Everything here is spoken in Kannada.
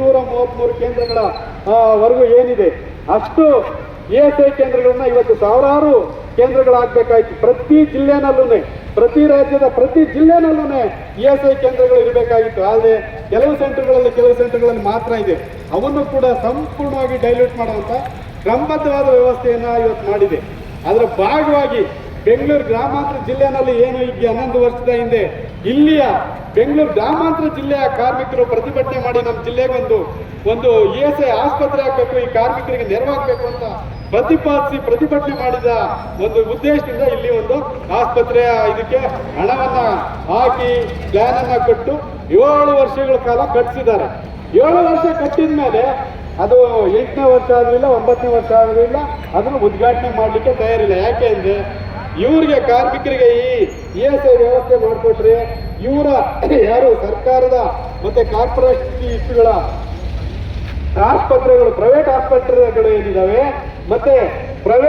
ಎಂಟುನೂರ ಮೂವತ್ಮೂರು ಕೇಂದ್ರಗಳ ವರೆಗೂ ಏನಿದೆ? ಅಷ್ಟು ಇ ಎಸ್ ಐ ಕೇಂದ್ರಗಳನ್ನ ಇವತ್ತು ಸಾವಿರಾರು ಕೇಂದ್ರಗಳಾಗಬೇಕಾಯ್ತು. ಪ್ರತಿ ಜಿಲ್ಲೆನಲ್ಲೂ ಪ್ರತಿ ರಾಜ್ಯದ ಪ್ರತಿ ಜಿಲ್ಲೆನಲ್ಲೂ ಇ ಎಸ್ ಐ ಕೇಂದ್ರಗಳು ಇರಬೇಕಾಗಿತ್ತು. ಆದರೆ ಕೆಲವು ಸೆಂಟರ್ಗಳಲ್ಲಿ ಕೆಲವು ಸೆಂಟರ್ಗಳಲ್ಲಿ ಮಾತ್ರ ಇದೆ. ಅವನ್ನು ಕೂಡ ಸಂಪೂರ್ಣವಾಗಿ ಡೈಲ್ಯೂಟ್ ಮಾಡುವಂಥ ಕ್ರಮಬದ್ಧವಾದ ವ್ಯವಸ್ಥೆಯನ್ನು ಇವತ್ತು ಮಾಡಿದೆ. ಅದರ ಭಾಗವಾಗಿ ಬೆಂಗಳೂರು ಗ್ರಾಮಾಂತರ ಜಿಲ್ಲೆನಲ್ಲಿ ಏನು ಈಗ ಹನ್ನೊಂದು ವರ್ಷದ ಹಿಂದೆ ಇಲ್ಲಿಯ ಬೆಂಗಳೂರು ಗ್ರಾಮಾಂತರ ಜಿಲ್ಲೆಯ ಕಾರ್ಮಿಕರು ಪ್ರತಿಭಟನೆ ಮಾಡಿ ನಮ್ಮ ಜಿಲ್ಲೆಗೆ ಒಂದು ಒಂದು ಇ ಎಸ್ ಐ ಆಸ್ಪತ್ರೆ ಹಾಕಬೇಕು, ಈ ಕಾರ್ಮಿಕರಿಗೆ ನೆರವಾಗಬೇಕು ಅಂತ ಪ್ರತಿಪಾದಿಸಿ ಪ್ರತಿಭಟನೆ ಮಾಡಿದ ಒಂದು ಉದ್ದೇಶದಿಂದ ಇಲ್ಲಿ ಒಂದು ಆಸ್ಪತ್ರೆಯ ಇದಕ್ಕೆ ಹಣವನ್ನ ಹಾಕಿ ಪ್ಲಾನ್ ಅನ್ನ ಕೊಟ್ಟು ಏಳು ವರ್ಷಗಳ ಕಾಲ ಕಟ್ಟಿಸಿದ್ದಾರೆ. ಏಳು ವರ್ಷ ಕಟ್ಟಿದ ಮೇಲೆ ಅದು ಎಂಟನೇ ವರ್ಷ ಆಗಲಿಲ್ಲ ಒಂಬತ್ತನೇ ವರ್ಷ ಆಗಲಿಲ್ಲ ಅದನ್ನು ಉದ್ಘಾಟನೆ ಮಾಡಲಿಕ್ಕೆ ತಯಾರಿಲ್ಲ. ಯಾಕೆ ಅಂದ್ರೆ ಇವ್ರಿಗೆ ಕಾರ್ಮಿಕರಿಗೆ ಈ ಇ ಎಸ್ ಐ ವ್ಯವಸ್ಥೆ ಮಾಡಿಕೊಟ್ರೆ ಇವರ ಯಾರು ಸರ್ಕಾರದ ಮತ್ತೆ ಕಾರ್ಪೊರೇಷನ್ಗಳ ಆಸ್ಪತ್ರೆಗಳು, ಪ್ರೈವೇಟ್ ಆಸ್ಪತ್ರೆಗಳು ಏನಿದ್ದಾವೆ ಮತ್ತೆ ಪ್ರೈವೇಟ್